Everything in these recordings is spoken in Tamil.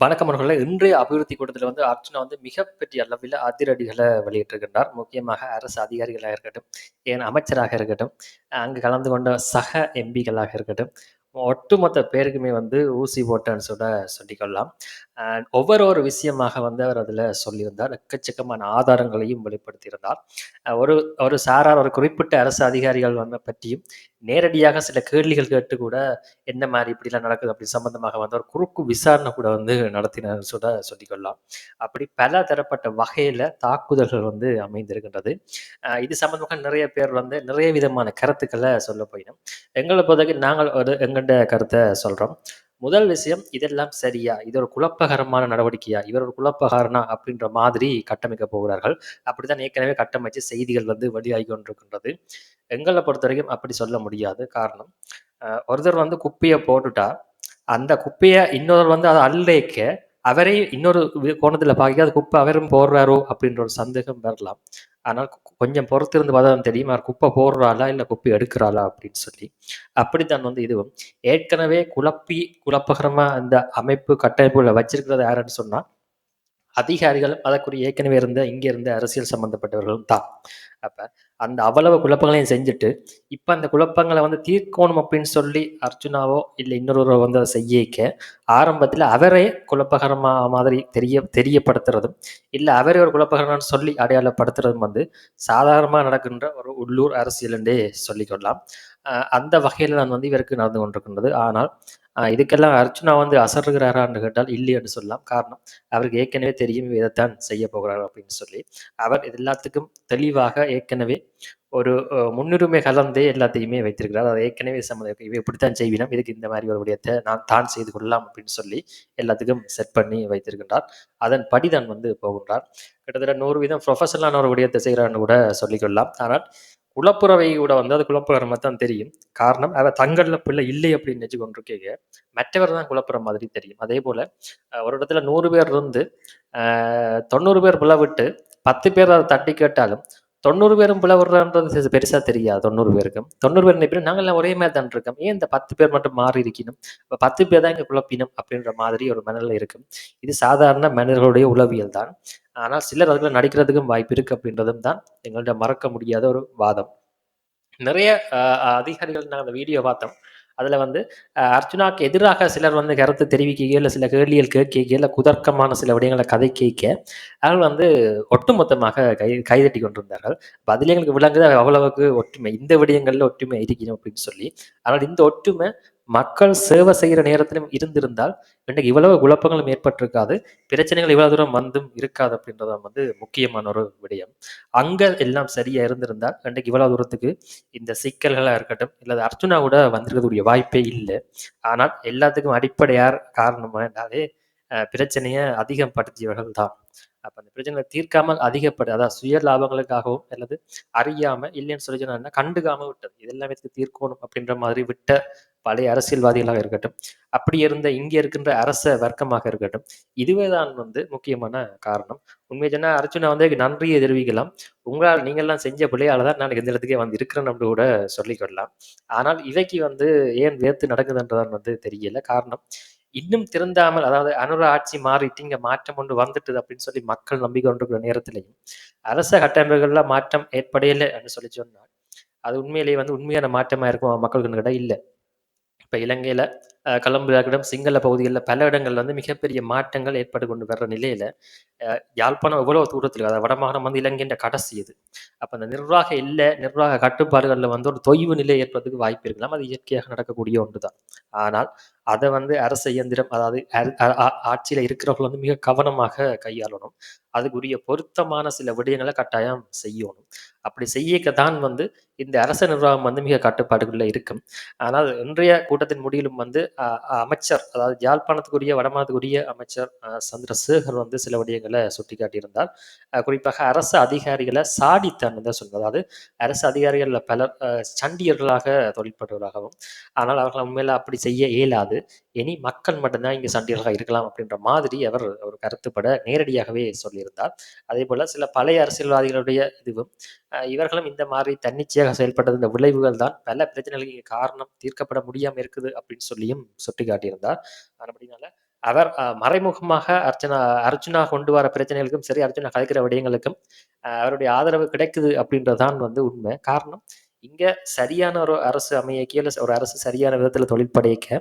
வணக்கம் அவர்களே. இன்றைய அபிவிருத்தி கூட்டத்தில் வந்து அர்ஜுனா வந்து மிகப்பெரிய அளவில் அதிரடிகளை வெளியிட்டிருக்கின்றார். முக்கியமாக அரசு அதிகாரிகளாக இருக்கட்டும், ஏன் அமைச்சராக இருக்கட்டும், அங்கு கலந்து கொண்ட சக எம்பிகளாக இருக்கட்டும், ஒட்டுமொத்த பேருக்குமே வந்து ஊசி போட்டேன்னு சொல்ல சொல்லிக்கொள்ளலாம். அண்ட் ஒவ்வொரு ஒரு விஷயமாக வந்து அவர் அதில் சொல்லியிருந்தார். எக்கச்சக்கமான ஆதாரங்களையும் வெளிப்படுத்தியிருந்தார். ஒரு ஒரு சாரார் ஒரு குறிப்பிட்ட அரசு அதிகாரிகள் வந்து பற்றியும் நேரடியாக சில கேள்விகள் கேட்டு கூட என்ன மாதிரி இப்படிலாம் நடக்குது அப்படி சம்பந்தமாக வந்து ஒரு குறுக்கு விசாரணை கூட வந்து நடத்தினார்ன்னு கூட சொல்லிக்கொள்ளலாம். அப்படி பல தரப்பட்ட வகையில தாக்குதல்கள் வந்து அமைந்திருக்கின்றது. இது சம்பந்தமாக நிறைய பேர் வந்து நிறைய விதமான கருத்துக்களை சொல்ல போயினோம். எங்களை பொறுத்தவரைக்கும் நாங்கள் ஒரு இரண்டு கருத்தை சொல்றோம். முதல் விஷயம் இதெல்லாம் சரியா? இது ஒரு குழப்பகரமான நடவடிக்கையா? இவர் ஒரு குழப்பகாரனா? அப்படின்ற மாதிரி கட்டமைக்க போகிறார்கள். அப்படித்தான் ஏற்கனவே கட்டமைச்சு செய்திகள் வந்து வெளியாகி கொண்டிருக்கின்றது. எங்கள பொறுத்தவரைக்கும் அப்படி சொல்ல முடியாது. காரணம், ஒருத்தர் வந்து குப்பையை போட்டுட்டா, அந்த குப்பையை இன்னொருவர் வந்து அதை அல்லேக்க அவரே இன்னொரு கோணத்தில் பார்க்க அது குப்பை அவரும் போடுறாரோ அப்படின்ற ஒரு சந்தேகம் வரலாம். ஆனால் கொஞ்சம் பொறுத்திருந்து பார்த்தா தெரியும். அவர் குப்பை போடுறாளா? இல்லை குப்பை எடுக்கிறாளா? அப்படின்னு சொல்லி. அப்படித்தான் வந்து இதுவும். ஏற்கனவே குழப்பி குழப்பகரமாக அந்த அமைப்பு கட்டமைப்புகளை வச்சிருக்கிறது யாருன்னு சொன்னால் அதிகாரிகளும் அதற்குரிய ஏற்கனவே இருந்த இங்க இருந்த அரசியல் சம்பந்தப்பட்டவர்களும் தான். அப்ப அந்த அவ்வளவு குழப்பங்களையும் செஞ்சுட்டு, இப்ப அந்த குழப்பங்களை வந்து தீர்க்கோணும் அப்படின்னு சொல்லி அர்ஜுனாவோ இல்லை இன்னொருவரோ வந்து அதை செய்யிக்க ஆரம்பத்தில் அவரே குழப்பகரமா மாதிரி தெரிய தெரியப்படுத்துறதும், இல்லை அவரே ஒரு குழப்பகரம்னு சொல்லி அடையாளப்படுத்துறதும் வந்து சாதாரணமாக நடக்கின்ற ஒரு உள்ளூர் அரசியல் என்றே சொல்லிக்கொள்ளலாம். அந்த வகையில் நான் வந்து இவருக்கு நடந்து கொண்டிருக்கின்றது. ஆனால் இதுக்கெல்லாம் அர்ச்சுனா வந்து அசறுகிறாரான்னு கேட்டால் இல்லை என்று சொல்லலாம். காரணம், அவருக்கு ஏற்கனவே தெரியும் இதைத்தான் செய்ய போகிறார் அப்படின்னு சொல்லி. அவர் இது எல்லாத்துக்கும் தெளிவாக ஏற்கனவே ஒரு முன்னுரிமை கலந்தே எல்லாத்தையுமே வைத்திருக்கிறார். அதை ஏற்கனவே சம்மதம் இவை இப்படித்தான் செய்வினம். இதுக்கு இந்த மாதிரி ஒரு விடயத்தை நான் தான் செய்து கொள்ளலாம் அப்படின்னு சொல்லி எல்லாத்துக்கும் செட் பண்ணி வைத்திருக்கின்றார். அதன் தான் வந்து போகின்றார். கிட்டத்தட்ட 100% ப்ரொஃபஷனலான ஒரு விடயத்தை செய்கிறான்னு கூட சொல்லிக்கொள்ளலாம். ஆனால் குலப்புறவையோட வந்து அது குழப்பகரமா தான் தெரியும். காரணம், அவர் தங்கள்ல பிள்ளை இல்லை அப்படின்னு நினைச்சு மற்றவர் தான் குழப்புற மாதிரி தெரியும். அதே போல ஒரு இடத்துல நூறு பேர் இருந்து, தொண்ணூறு பேர் பிளவிட்டு 10 பேர் அதை தட்டி கேட்டாலும், 90 பேரும் பிளவுறான்றது பெருசா தெரியாது 90 பேருக்கும். 90 பேர் நினைப்பினும் நாங்கள் எல்லாம் ஒரே மாதிரி தான் இருக்கோம். ஏன் இந்த 10 பேர் மட்டும் மாறி இருக்கணும்? இப்போ பத்து பேர் தான் இங்கே குழப்பினம் அப்படின்ற மாதிரி ஒரு மனநிலை இருக்கும். இது சாதாரண மனிதர்களுடைய உளவியல் தான். ஆனால் சிலர் அதுல நடிக்கிறதுக்கும் வாய்ப்பு இருக்கு அப்படின்றதும் தான் எங்கள்ட்ட மறக்க முடியாத ஒரு வாதம். நிறைய அதிகாரிகள் நாங்கள் அந்த வீடியோ பார்த்தோம். அதில் வந்து அர்ஜுனாக்கு எதிராக சிலர் வந்து கருத்து தெரிவிக்கைக, இல்லை சில கேள்விகள் கேட்கைக, இல்லை குதர்க்கமான சில விடங்களை கதை கேட்க அவர்கள் வந்து ஒட்டுமொத்தமாக கை கைதட்டிக் கொண்டிருந்தார்கள். பதில் எங்களுக்கு விளங்குது அவ்வளவுக்கு ஒற்றுமை. இந்த விடயங்களில் ஒற்றுமை இருக்கணும் அப்படின்னு சொல்லி. ஆனால் இந்த ஒற்றுமை மக்கள் சேவை செய்யற நேரத்திலும் இருந்திருந்தால், இன்றைக்கு இவ்வளவு குழப்பங்களும் ஏற்பட்டிருக்காது. பிரச்சனைகள் இவ்வளவு தூரம் வந்தும் இருக்காது அப்படின்றது வந்து முக்கியமான ஒரு விடயம். அங்க எல்லாம் சரியா இருந்திருந்தால், இன்றைக்கு இவ்வளவு தூரத்துக்கு இந்த சிக்கல்களா இருக்கட்டும், இல்லது அர்ஜுனா கூட வந்திருக்கக்கூடிய வாய்ப்பே இல்ல. ஆனால் எல்லாத்துக்கும் அடிப்படையார் காரணம் என்றாலே, பிரச்சனையை அதிகம் படுத்தியவர்கள் தான். அப்ப அந்த பிரச்சனைகளை தீர்க்காமல் அதிகப்படு அதாவது சுய லாபங்களுக்காகவும் அல்லது அறியாம இல்லைன்னு சொல்லி சொன்னா கண்டுக்காம விட்டது. இது எல்லாமே தீர்க்கணும் அப்படின்ற மாதிரி விட்ட பழைய அரசியல்வாதிகளாக இருக்கட்டும், அப்படி இருந்த இங்கே இருக்கின்ற அரச வர்க்கமாக இருக்கட்டும், இதுவே தான் வந்து முக்கியமான காரணம். உண்மைய சொன்னால் அர்ஜுனா வந்து நன்றியை தெரிவிக்கலாம். உங்களால் நீங்கள்லாம் செஞ்ச பிழையால தான் நான் இந்த இடத்துக்கே வந்து இருக்கிறேன் அப்படின்னு கூட சொல்லிக்கொள்ளலாம். ஆனால் இவைக்கு வந்து ஏன் வேர்த்து நடக்குதுன்றதான் வந்து தெரியல. காரணம், இன்னும் திருந்தாமல் அதாவது அனுர ஆட்சி மாறிட்டு இங்க மாற்றம் ஒன்று வந்துட்டுது அப்படின்னு சொல்லி மக்கள் நம்பிக்கை கொண்டிருக்கிற நேரத்திலேயும், அரச கட்டமைப்புகள்ல மாற்றம் ஏற்படையில்லை அப்படின்னு சொல்லி சொன்னால் அது உண்மையிலேயே வந்து உண்மையான மாற்றமா இருக்கும் மக்களுக்கு கிட்ட இல்லை இப்போ இலங்கையில் அ சிங்கள பகுதிகளில் பல இடங்கள்ல வந்து மிகப்பெரிய மாற்றங்கள் ஏற்பட்டு கொண்டு வர்ற நிலையில, யாழ்ப்பாணம் எவ்வளவு தூரத்தில் அதாவது வடமாகாணம் வந்து இலங்கைன்ற கடைசி இது. அப்ப அந்த நிர்வாக இல்லை நிர்வாக கட்டுப்பாடுகளில் வந்து ஒரு தொய்வு நிலை ஏற்படுறதுக்கு வாய்ப்பு இருக்கலாம். அது இயற்கையாக நடக்கக்கூடிய ஒன்று தான். ஆனால் அதை வந்து அரசு இயந்திரம் அதாவது ஆட்சியில் ஆட்சியில இருக்கிறவர்கள் வந்து மிக கவனமாக கையாளணும். அதுக்குரிய பொருத்தமான சில விடயங்களை கட்டாயம் செய்யணும். அப்படி செய்யக்க தான் வந்து இந்த அரச நிர்வாகம் வந்து மிக கட்டுப்பாடுகளில் இருக்கும். ஆனால் இன்றைய கூட்டத்தின் முடிவிலும் வந்து அமைச்சர் அதாவது யாழ்ப்பாணத்துக்குரிய, வடமாகாணத்துக்குரிய அமைச்சர் சந்திரசேகர் வந்து சில விடயங்களை சுட்டிக்காட்டியிருந்தார். குறிப்பாக அரசு அதிகாரிகளை சாடித்தான்னு தான் சொல்வது. அதாவது அரசு அதிகாரிகளில் பலர் சண்டியர்களாக தொழிற்படுவதாகவும், ஆனால் அவர்கள் உண்மையில அப்படி செய்ய இயலாது. இனி மக்கள் மட்டும்தான் இங்கே இங்க இருக்கலாம் அப்படின்ற மாதிரி அவர் ஒரு கருத்துப்பட நேரடியாகவே சொல்லியிருந்தார். அதே போல் சில பழைய அரசியல்வாதிகளுடைய இதுவும், இவர்களும் இந்த மாதிரி தன்னிச்சையாக செயல்பட்டது இந்த விளைவுகள் தான் பல பிரச்சனைகளுக்கு காரணம் தீர்க்கப்பட முடியாமல் இருக்குது அப்படின்னு சொல்லியும் சுட்டி காட்டியிருந்தார் அப்படினால அவர் மறைமுகமாக அர்ச்சனா அர்ஜுனா கொண்டு வர பிரச்சனைகளுக்கும் சரி, அர்ஜுனா கலைக்கிற விடயங்களுக்கும் அவருடைய ஆதரவு கிடைக்குது அப்படின்றது தான் வந்து உண்மை. காரணம், இங்க சரியான ஒரு அரசு அமையக்க, கீழே ஒரு அரசு சரியான விதத்துல தொழிற்படைக்க,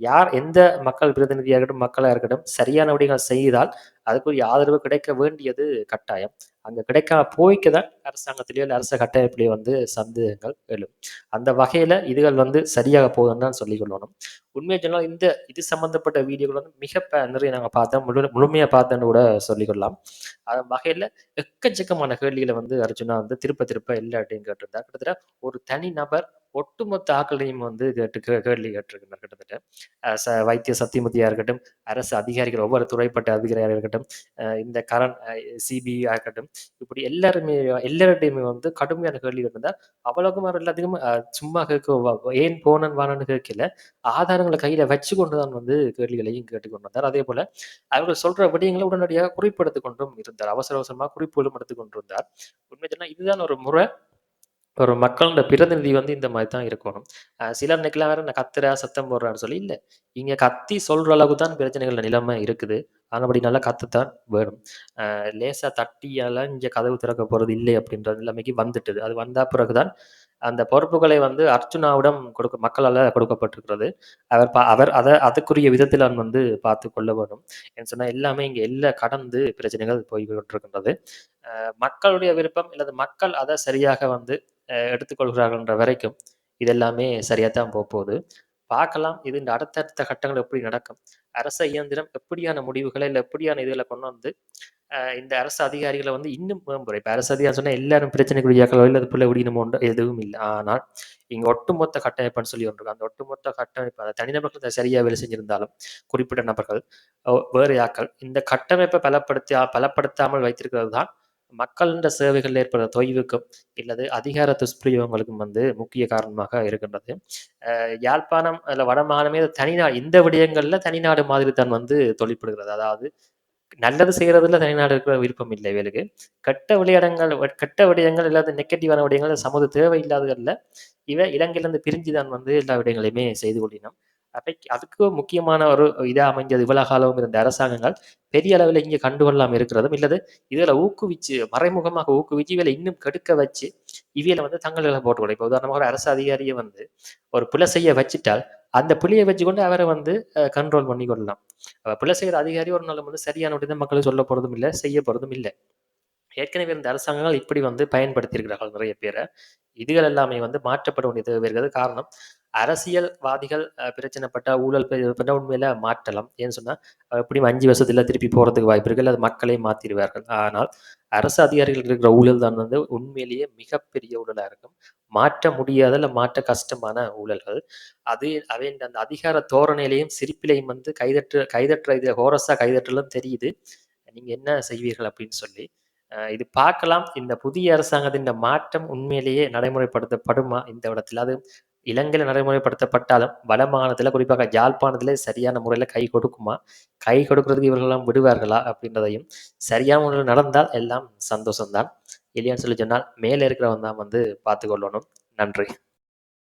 யார் எந்த மக்கள் பிரதிநிதியாக இருக்கட்டும், மக்களாக இருக்கட்டும், சரியான விடயங்கள் செய்தால், அதுக்குரிய ஆதரவு கிடைக்க வேண்டியது கட்டாயம். அங்கே கிடைக்காம போய்க்க தான் அரசாங்கத்திலேயோ, இல்லை அரச கட்டமைப்பிலேயோ வந்து சந்தேகங்கள் எழும். அந்த வகையில் இதுகள் வந்து சரியாக போகுதுன்னு தான் சொல்லிக் கொள்ளணும். உண்மையை சொன்னால் இந்த இது சம்பந்தப்பட்ட வீடியோக்கள் வந்து மிக நிறைய நாங்கள் பார்த்தோம். முழு முழுமையாக பார்த்தேன்னு கூட சொல்லிக்கொள்ளலாம். அதன் வகையில் எக்கச்சக்கமான கேள்விகளை வந்து அர்ஜுனா வந்து திருப்ப திருப்ப இல்லாட்டின்னு கேட்டிருந்தா கிட்டத்தட்ட ஒரு தனி நபர் ஒட்டுமொத்த ஆக்களையும் வந்து கேட்டு கே கேள்வி கேட்டிருக்கிறார் கிட்டத்தட்ட. ச வைத்திய சத்தியமூர்த்தியா இருக்கட்டும், அரசு அதிகாரிகள் ஒவ்வொரு துறைப்பட்ட அதிகாரியாக இருக்கட்டும், இந்த கரண் சிபிஐ இருக்கட்டும், இப்படி எல்லாருமே எல்லார்டையுமே வந்து கடுமையான கேள்வி கேட்டிருந்தார். அவ்வளவுக்கும் அவர் எல்லாத்துக்கும் சும்மா கேட்க ஏன் போனன் வானன்னு கேட்கல. கையில் கையில வச்சுக்கொண்டு தான் வந்து கேள்விகளையும் கேட்டுக்கொண்டு வந்தார் அதே போல் அவர்கள் சொல்ற விடயங்களை உடனடியாக குறிப்பெடுத்துக் கொண்டும் இருந்தார். அவசர அவசரமா குறிப்புகளும் எடுத்துக் கொண்டிருந்தார். உண்மை சொன்னா இதுதான் ஒரு முறை. ஒரு மக்களோட பிரதிநிதி வந்து இந்த மாதிரி தான் இருக்கணும். சில சிலர் நினைக்கலாம் வேற நான் கத்துறா சத்தம் போடுறான்னு சொல்லி, இல்லை இங்க கத்தி சொல்ற அளவுக்கு தான் பிரச்சனைகள் நிலைமை இருக்குது. ஆனபடி நல்லா கத்துத்தான் வேணும். லேசாக லேசா தட்டியால இங்க கதவு திறக்க போறது இல்லை அப்படின்ற நிலைமைக்கு வந்துட்டது. அது வந்தா பிறகு தான் அந்த பொறுப்புகளை வந்து அர்ச்சுனாவிடம் கொடுக்க மக்களால் கொடுக்கப்பட்டிருக்கிறது. அவர் பா அவர் அதை அதுக்குரிய விதத்தில் அவன் வந்து பார்த்து கொள்ள வேணும். என்ன சொன்னால் எல்லாமே இங்கே எல்லாம் கடந்து பிரச்சனைகள் போய் கொண்டிருக்கின்றது. மக்களுடைய விருப்பம் அல்லது மக்கள் அதை சரியாக வந்து எடுத்துக்கொள்கிறார்கள்ன்ற வரைக்கும், இதெல்லாமே சரியாக தான் போகுது பார்க்கலாம். இது இந்த அடுத்தடுத்த கட்டங்கள் எப்படி நடக்கும்? அரச இயந்திரம் எப்படியான முடிவுகளை இல்லை எப்படியான இதில் கொண்டு வந்து இந்த அரசு அதிகாரிகளை வந்து இன்னும் மேம்புறை இப்போ அரசு அதிகாரம் சொன்னால் எல்லாரும் பிரச்சனைக்குரியாக்களோ, இல்ல புள்ள விடியணுமோன்ற எதுவும் இல்லை ஆனால் இங்கே ஒட்டுமொத்த கட்டமைப்புன்னு சொல்லி ஒன்று அந்த ஒட்டுமொத்த கட்டமைப்பு அந்த தனிநபர்கள் சரியாக வேலை செஞ்சிருந்தாலும், குறிப்பிட்ட நபர்கள், வேறு யாக்கள் இந்த கட்டமைப்பை பலப்படுத்தி பலப்படுத்தாமல் வைத்திருக்கிறது தான் மக்களின் சேவைகள் ஏற்படுற தொய்வுக்கும், இல்லது அதிகார துஷ்பிரயோகங்களுக்கும் வந்து முக்கிய காரணமாக இருக்கின்றது. யாழ்ப்பாணம், அதில் வடமாகாணமே தனிநாடு இந்த விடயங்கள்ல தனிநாடு மாதிரி தான் வந்து தொழிற்படுகிறது. அதாவது நல்லது செய்கிறதுல தனிநாடு இருக்கிற விருப்பம் இல்லை இவலுக்கு. கெட்ட விளையாடங்கள் கெட்ட விடயங்கள் இல்லாத நெகட்டிவான விடயங்கள் சமூக தேவை தேவையில்லாததுல இவ இலங்கையிலிருந்து பிரிஞ்சு தான் வந்து எல்லா விடயங்களையுமே செய்து கொள்ளினோம் அப்ப அதுக்கு முக்கியமான ஒரு இதாக அமைஞ்சது இவ்வளவு காலம் இருந்த அரசாங்கங்கள். பெரிய அளவில் இங்க கண்டுகொள்ளாமல் இருக்கிறதும், இல்லது. இதில் ஊக்குவிச்சு மறைமுகமாக ஊக்குவிச்சு இவளை இன்னும் கெடுக்க வச்சு, இவையில வந்து தங்கள்ல போட்டுக்கொள்ள. இப்போ உதாரணமாக ஒரு அரசு அதிகாரியை வந்து ஒரு பிழை செய்ய வச்சுட்டால், அந்த பிழைய வச்சுக்கொண்டு அவரை வந்து கண்ட்ரோல் பண்ணி கொள்ளலாம். பிழை அதிகாரி ஒரு நாள் வந்து சரியான விடயத்த மக்களுக்கு சொல்ல போறதும் இல்லை செய்ய போறதும் இல்லை. ஏற்கனவே இருந்த அரசாங்கங்கள் இப்படி வந்து பயன்படுத்தியிருக்கிறார்கள் நிறைய பேரை. இதுகள் எல்லாமே வந்து மாற்றப்பட வேண்டியது இருக்கிறது. காரணம், அரசியல்வாதிகள் பிரச்சனைப்பட்ட ஊழல் பண்ணா உண்மையில மாற்றலாம். ஏன்னு சொன்னா, எப்படியும் அஞ்சு வருஷத்துல திருப்பி போறதுக்கு வாய்ப்பு இருக்கு. அது மக்களே மாற்றிடுவார்கள் ஆனால், அரசு அதிகாரிகள் இருக்கிற ஊழல் தான் வந்து உண்மையிலேயே மிகப்பெரிய ஊழலா இருக்கும். மாற்ற முடியாத, மாற்ற கஷ்டமான ஊழல்கள். அது அவை அந்த அதிகார தோரணையிலையும் சிரிப்பிலையும் வந்து கைதற்று கைதற்ற இது ஹோரஸா கைதற்றலும் தெரியுது. நீங்க என்ன செய்வீர்கள் அப்படின்னு சொல்லி. இது பார்க்கலாம். இந்த புதிய அரசாங்கத்தின் இந்த மாற்றம் உண்மையிலேயே நடைமுறைப்படுத்தப்படுமா இந்த இடத்துல? அது இலங்கையில் நடைமுறைப்படுத்தப்பட்டாலும், வட மாநிலத்தில் குறிப்பாக யாழ்ப்பாணத்தில சரியான முறையில் கை கொடுக்குமா? கை கொடுக்கறதுக்கு இவர்கள்லாம் விடுவார்களா? அப்படின்றதையும் சரியான முறையில் நடந்தால் எல்லாம் சந்தோஷம்தான் இல்லையான்னு சொல்லி சொன்னால், மேலே இருக்கிறவன் தான் வந்து பார்த்துக்கொள்ளணும் நன்றி.